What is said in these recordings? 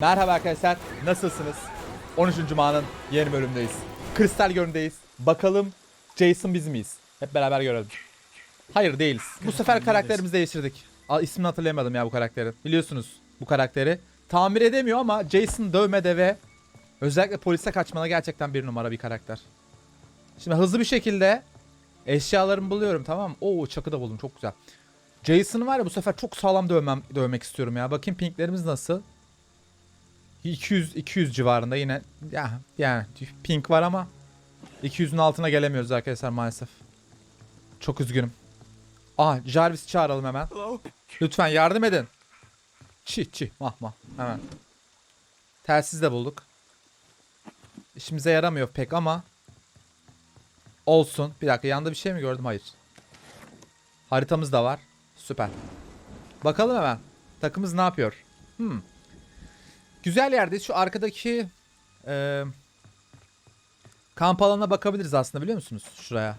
Merhaba arkadaşlar, nasılsınız? 13. Cuma'nın yeni bölümündeyiz. Kristal göründeyiz. Bakalım Jason biz miyiz? Hep beraber görelim. Hayır değiliz. Bu sefer karakterimizi değiştirdik. Aa, ismini hatırlayamadım ya bu karakterin. Biliyorsunuz bu karakteri. Tamir edemiyor ama Jason dövmede ve özellikle polise kaçmada gerçekten bir numara bir karakter. Şimdi hızlı bir şekilde eşyalarımı buluyorum tamam mı? Oo çakı da buldum çok güzel. Jason'ı var ya bu sefer çok sağlam dövmem, dövmek istiyorum ya. Bakayım pinklerimiz nasıl? 200 200 civarında yine ya yani pink var ama 200'ün altına gelemiyoruz arkadaşlar maalesef. Çok üzgünüm. Aa Jarvis çağıralım hemen. Lütfen yardım edin. Çi çi mah mah hemen. Telsiz de bulduk. İşimize yaramıyor pek ama olsun. Bir dakika yanında bir şey mi gördüm? Hayır. Haritamız da var. Süper. Bakalım hemen. Takımız ne yapıyor? Hmm. Güzel yerdeyiz. Şu arkadaki e, kamp alanına bakabiliriz aslında biliyor musunuz? Şuraya.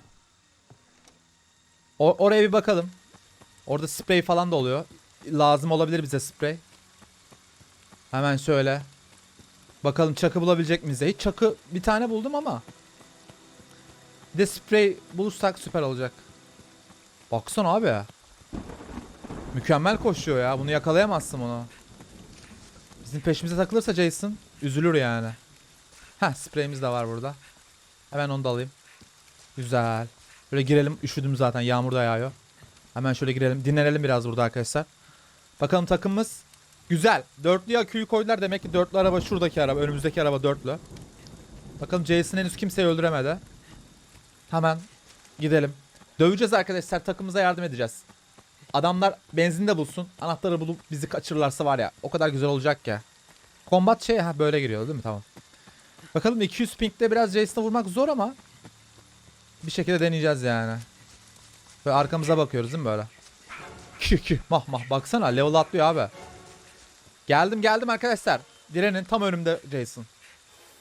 O, oraya bir bakalım. Orada sprey falan da oluyor. Lazım olabilir bize sprey. Hemen şöyle. Bakalım çakı bulabilecek miyiz? Hiç çakı bir tane buldum ama. Bir de sprey bulursak süper olacak. Baksana abi. Mükemmel koşuyor ya. Bunu yakalayamazsın onu. Bizim peşimize takılırsa Jason üzülür yani. Heh spreyimiz de var burada. Hemen onu da alayım. Güzel. Böyle girelim. Üşüdüm zaten. Yağmur da yağıyor. Hemen şöyle girelim. Dinlenelim biraz burada arkadaşlar. Bakalım takımımız. Güzel. Dörtlü aküyü koydular. Demek ki dörtlü araba şuradaki araba. Önümüzdeki araba dörtlü. Bakalım Jason henüz kimseyi öldüremedi. Hemen gidelim. Döveceğiz arkadaşlar. Takımımıza yardım edeceğiz. Adamlar benzin de bulsun. Anahtarı bulup bizi kaçırırlarsa var ya o kadar güzel olacak ya. Combat şey ha böyle giriyor değil mi? Tamam. Bakalım 200 ping'de biraz Jason'a vurmak zor ama bir şekilde deneyeceğiz yani. Böyle arkamıza bakıyoruz değil mi böyle? Kü mah mah baksana level atlıyor abi. Geldim geldim arkadaşlar. Direnin tam önümde Jason.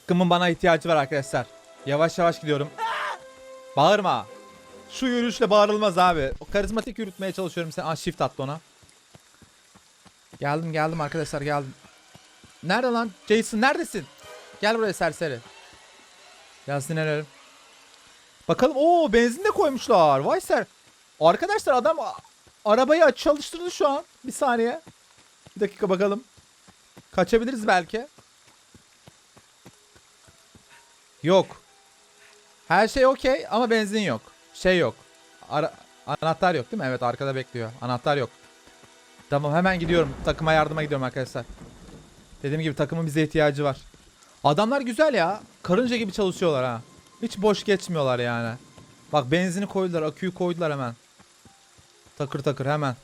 Kımın bana ihtiyacı var arkadaşlar. Yavaş yavaş gidiyorum. Bağırma. Şu yürüyüşle bağırılmaz abi. O karizmatik yürütmeye çalışıyorum sen. Aa shift attı ona. Geldim geldim arkadaşlar geldim. Nerede lan? Jason neredesin? Gel buraya serseri. Biraz dinlenelim. Bakalım o benzin de koymuşlar. Vay ser. Arkadaşlar adam arabayı aç çalıştırdı şu an. Bir saniye. Bir dakika bakalım. Kaçabiliriz belki. Yok. Her şey okey ama benzin yok. Şey yok. Ara- anahtar yok değil mi? Evet arkada bekliyor. Anahtar yok. Tamam hemen gidiyorum. Takıma yardıma gidiyorum arkadaşlar. Dediğim gibi takımın bize ihtiyacı var. Adamlar güzel ya. Karınca gibi çalışıyorlar ha. Hiç boş geçmiyorlar yani. Bak benzini koydular, aküyü koydular hemen. Takır takır hemen.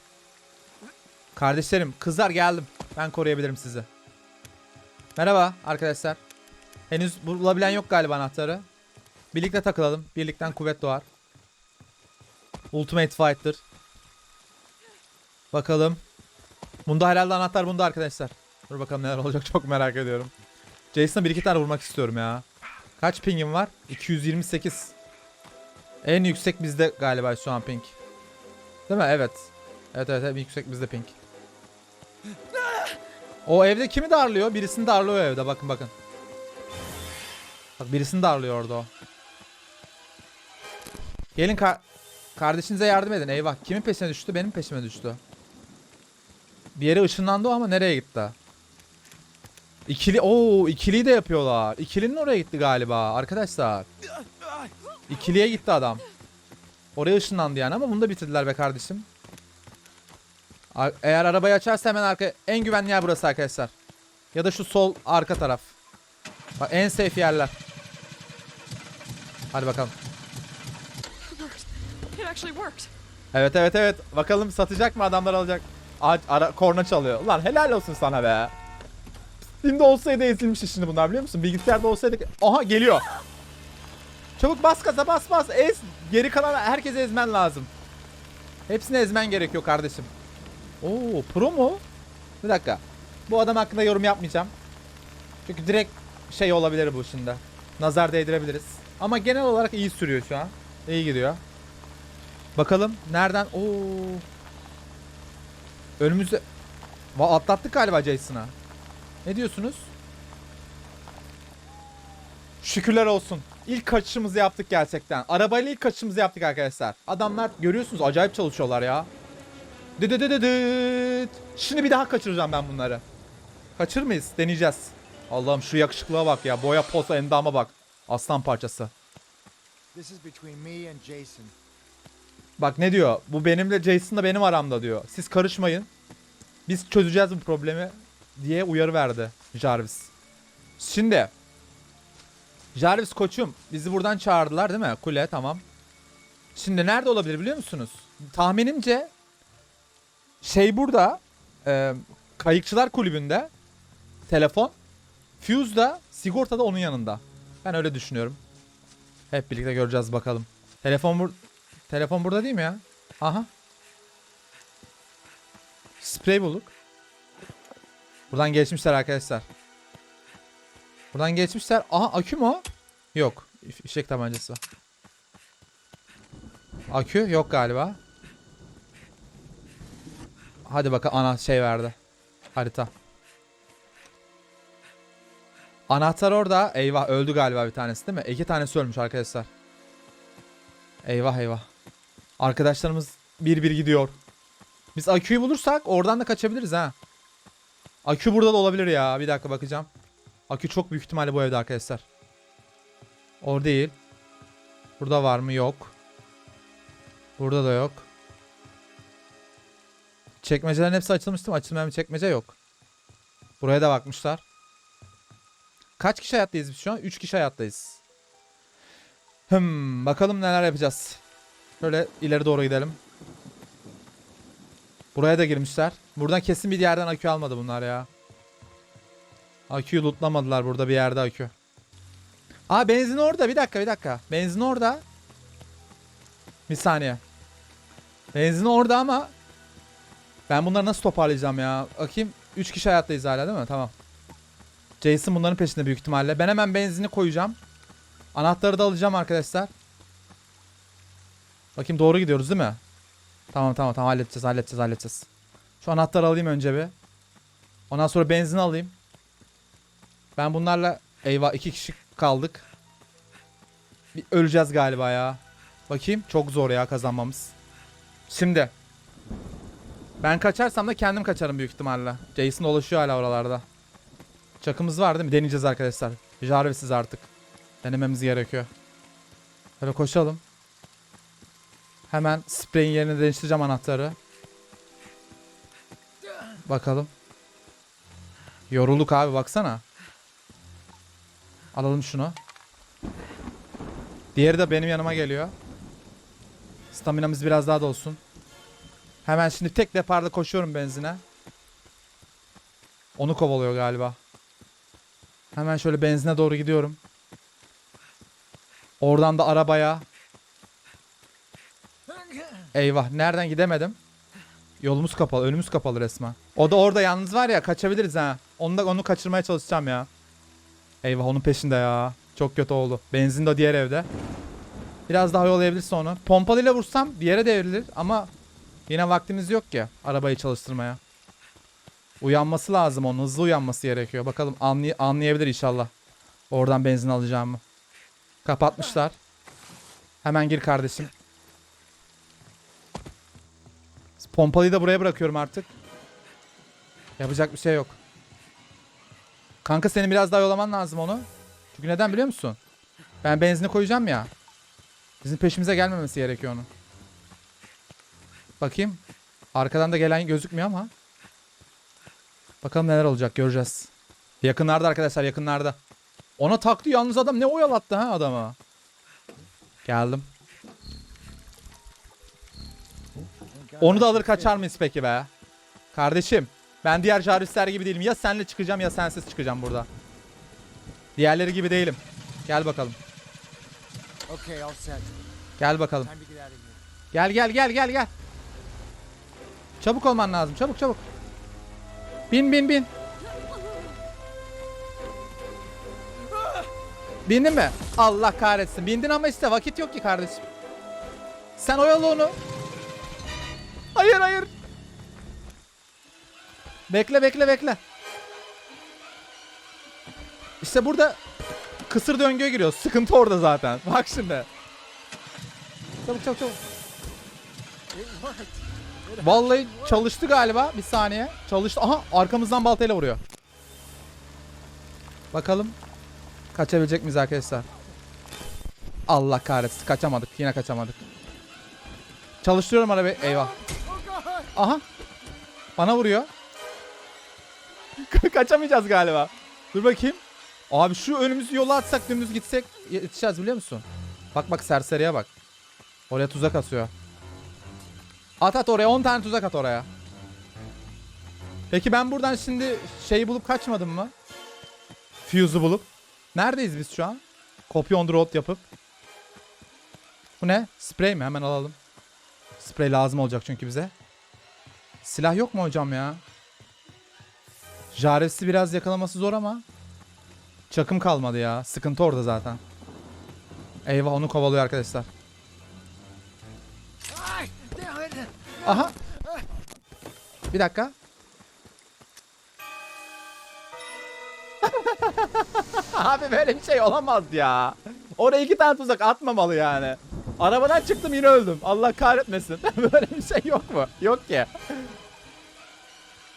Kardeşlerim, kızlar geldim. Ben koruyabilirim sizi. Merhaba arkadaşlar. Henüz bulabilen yok galiba anahtarı. Birlikte takılalım. Birlikten kuvvet doğar. Ultimate Fighter. Bakalım. Bunda herhalde anahtar bunda arkadaşlar. Dur bakalım neler olacak çok merak ediyorum. Jason'a bir iki tane vurmak istiyorum ya. Kaç pingim var? 228. En yüksek bizde galiba şu an ping. Değil mi? Evet. Evet evet en yüksek bizde ping. O evde kimi darlıyor? Birisini darlıyor evde bakın bakın. Bak birisini darlıyor orada o. Gelin ka kardeşinize yardım edin. Eyvah. Kimin peşine düştü? Benim peşime düştü. Bir yere ışınlandı ama nereye gitti? İkili o ikiliyi de yapıyorlar. İkilinin oraya gitti galiba arkadaşlar. İkiliye gitti adam. Oraya ışınlandı yani ama bunu da bitirdiler be kardeşim. Eğer arabayı açarsa hemen arka en güvenli yer burası arkadaşlar. Ya da şu sol arka taraf. Bak en safe yerler. Hadi bakalım. Evet evet evet. Bakalım satacak mı adamlar alacak. Aç ara korna çalıyor. Ulan helal olsun sana be. Steam'de olsaydı ezilmiş şimdi bunlar biliyor musun? Bilgisayarda olsaydı... Aha geliyor. Çabuk bas gaza bas bas ez. Geri kalan herkese ezmen lazım. Hepsini ezmen gerekiyor kardeşim. Oo pro mu? Bir dakika. Bu adam hakkında yorum yapmayacağım. Çünkü direkt şey olabilir bu şimdi. Nazar değdirebiliriz. Ama genel olarak iyi sürüyor şu an. İyi gidiyor. Bakalım nereden? Oo. Önümüzde Va atlattık galiba Jason'a. Ne diyorsunuz? Şükürler olsun. İlk kaçışımızı yaptık gerçekten. Arabayla ilk kaçışımızı yaptık arkadaşlar. Adamlar görüyorsunuz acayip çalışıyorlar ya. Dıdıdıdıdıt. Şimdi bir daha kaçıracağım ben bunları. Kaçır mıyız? Deneyeceğiz. Allah'ım şu yakışıklığa bak ya. Boya posa endama bak. Aslan parçası. This is between me and Jason. Bak ne diyor? Bu benimle Jason'la benim aramda diyor. Siz karışmayın. Biz çözeceğiz bu problemi diye uyarı verdi Jarvis. Şimdi Jarvis koçum bizi buradan çağırdılar değil mi? Kule tamam. Şimdi nerede olabilir biliyor musunuz? Tahminimce şey burada e, kayıkçılar kulübünde telefon Fuse da sigortada onun yanında. Ben öyle düşünüyorum. Hep birlikte göreceğiz bakalım. Telefon bur Telefon burada değil mi ya? Aha. Sprey bulduk. Buradan geçmişler arkadaşlar. Buradan geçmişler. Aha akü mü o? Yok. Fişek tabancası. Akü yok galiba. Hadi bakalım ana şey verdi. Harita. Anahtar orada. Eyvah öldü galiba bir tanesi değil mi? İki tanesi ölmüş arkadaşlar. Eyvah eyvah. Arkadaşlarımız bir bir gidiyor. Biz aküyü bulursak oradan da kaçabiliriz ha. Akü burada da olabilir ya. Bir dakika bakacağım. Akü çok büyük ihtimalle bu evde arkadaşlar. Orada değil. Burada var mı? Yok. Burada da yok. Çekmecelerin hepsi açılmıştı mı? Açılmayan bir çekmece yok. Buraya da bakmışlar. Kaç kişi hayattayız biz şu an? 3 kişi hayattayız. Hmm, bakalım neler yapacağız. Şöyle ileri doğru gidelim. Buraya da girmişler. Buradan kesin bir yerden akü almadı bunlar ya. Aküyü lootlamadılar burada bir yerde akü. Aa benzin orada bir dakika bir dakika. Benzin orada. Bir saniye. Benzin orada ama ben bunları nasıl toparlayacağım ya? Bakayım 3 kişi hayattayız hala değil mi? Tamam. Jason bunların peşinde büyük ihtimalle. Ben hemen benzini koyacağım. Anahtarı da alacağım arkadaşlar. Bakayım doğru gidiyoruz değil mi? Tamam tamam tamam halledeceğiz halledeceğiz halledeceğiz. Şu anahtarı alayım önce bir. Ondan sonra benzin alayım. Ben bunlarla eyvah iki kişi kaldık. Bir öleceğiz galiba ya. Bakayım çok zor ya kazanmamız. Şimdi. Ben kaçarsam da kendim kaçarım büyük ihtimalle. Jason dolaşıyor hala oralarda. Çakımız var değil mi? Deneyeceğiz arkadaşlar. Jarvis'iz artık. Denememiz gerekiyor. Böyle koşalım. Hemen spreyin yerini değiştireceğim anahtarı. Bakalım. Yorulduk abi baksana. Alalım şunu. Diğeri de benim yanıma geliyor. Staminamız biraz daha da olsun. Hemen şimdi tek deparda koşuyorum benzine. Onu kovalıyor galiba. Hemen şöyle benzine doğru gidiyorum. Oradan da arabaya. Eyvah nereden gidemedim? Yolumuz kapalı, önümüz kapalı resmen. O da orada yalnız var ya kaçabiliriz ha. Onu da onu kaçırmaya çalışacağım ya. Eyvah onun peşinde ya. Çok kötü oldu. Benzin de diğer evde. Biraz daha yollayabilirse onu. Pompalıyla vursam bir yere devrilir ama yine vaktimiz yok ki arabayı çalıştırmaya. Uyanması lazım onun. Hızlı uyanması gerekiyor. Bakalım anlay anlayabilir inşallah. Oradan benzin alacağımı. Kapatmışlar. Hemen gir kardeşim. Pompalıyı da buraya bırakıyorum artık. Yapacak bir şey yok. Kanka senin biraz daha yollaman lazım onu. Çünkü neden biliyor musun? Ben benzini koyacağım ya. Bizim peşimize gelmemesi gerekiyor onun. Bakayım. Arkadan da gelen gözükmüyor ama. Bakalım neler olacak göreceğiz. Yakınlarda arkadaşlar yakınlarda. Ona taktı yalnız adam ne oyalattı ha adama. Geldim. Onu da alır kaçar mıyız peki be? Kardeşim ben diğer Jarvisler gibi değilim. Ya senle çıkacağım ya sensiz çıkacağım burada. Diğerleri gibi değilim. Gel bakalım. Gel bakalım. Gel gel gel gel gel. Çabuk olman lazım. Çabuk çabuk. Bin bin bin. Bindin mi? Allah kahretsin. Bindin ama işte vakit yok ki kardeşim. Sen oyalı onu. Hayır hayır. Bekle bekle bekle. İşte burada kısır döngüye giriyor. Sıkıntı orada zaten. Bak şimdi. Çabuk çabuk çabuk. Vallahi çalıştı galiba. Bir saniye. Çalıştı. Aha arkamızdan baltayla vuruyor. Bakalım. Kaçabilecek miyiz arkadaşlar? Allah kahretsin. Kaçamadık. Yine kaçamadık. Çalıştırıyorum arabayı. Eyvah. Aha. Bana vuruyor. Kaçamayacağız galiba. Dur bakayım. Abi şu önümüzü yola atsak dümdüz gitsek yetişeceğiz biliyor musun? Bak bak serseriye bak. Oraya tuzak atıyor. At at oraya 10 tane tuzak at oraya. Peki ben buradan şimdi şeyi bulup kaçmadım mı? Fuse'u bulup. Neredeyiz biz şu an? Copy on the road yapıp. Bu ne? Sprey mi? Hemen alalım. Sprey lazım olacak çünkü bize. Silah yok mu hocam ya? Jarevs'i biraz yakalaması zor ama. Çakım kalmadı ya. Sıkıntı orada zaten. Eyvah onu kovalıyor arkadaşlar. Aha. Bir dakika. Abi böyle bir şey olamaz ya. Oraya iki tane tuzak atmamalı yani. Arabadan çıktım yine öldüm. Allah kahretmesin. böyle bir şey yok mu? Yok ki.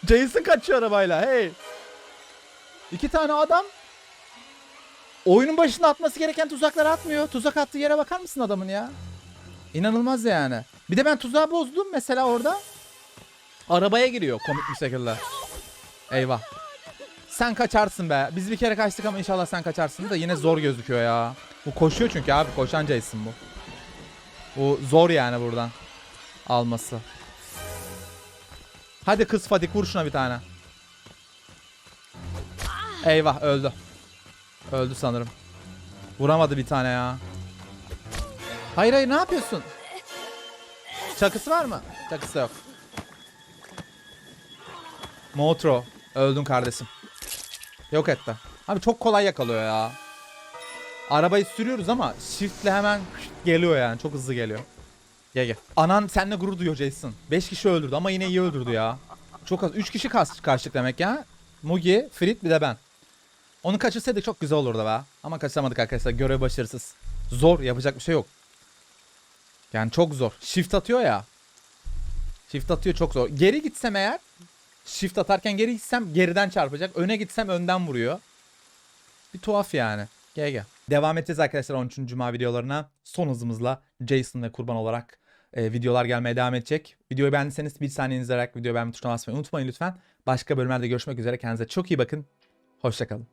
Jason kaçıyor arabayla. Hey. İki tane adam oyunun başında atması gereken tuzakları atmıyor. Tuzak attığı yere bakar mısın adamın ya? İnanılmaz yani. Bir de ben tuzağı bozdum mesela orada. Arabaya giriyor komik bir şekilde. Eyvah. Sen kaçarsın be. Biz bir kere kaçtık ama inşallah sen kaçarsın da yine zor gözüküyor ya. Bu koşuyor çünkü abi. Koşan Jason bu. Bu zor yani buradan. Alması. Hadi kız Fadik vur şuna bir tane. Eyvah öldü. Öldü sanırım. Vuramadı bir tane ya. Hayır hayır ne yapıyorsun? Çakısı var mı? Çakısı yok. Motro. Öldün kardeşim. Yok etti. Abi çok kolay yakalıyor ya. Arabayı sürüyoruz ama shiftle hemen geliyor yani. Çok hızlı geliyor. Gel gel. Anan seninle gurur duyuyor Jason. 5 kişi öldürdü ama yine iyi öldürdü ya. Çok az. 3 kişi kas karşılık demek ya. Mugi, Frit bir de ben. Onu kaçırsaydık çok güzel olurdu be. Ama kaçıramadık arkadaşlar. Görev başarısız. Zor. Yapacak bir şey yok. Yani çok zor. Shift atıyor ya. Shift atıyor çok zor. Geri gitsem eğer shift atarken geri gitsem geriden çarpacak. Öne gitsem önden vuruyor. Bir tuhaf yani. Gel gel. Devam edeceğiz arkadaşlar 13. Cuma videolarına. Son hızımızla Jason ve kurban olarak e, videolar gelmeye devam edecek. Videoyu beğendiyseniz bir saniye izleyerek videoyu beğenme tuşuna basmayı unutmayın lütfen. Başka bölümlerde görüşmek üzere. Kendinize çok iyi bakın. Hoşçakalın.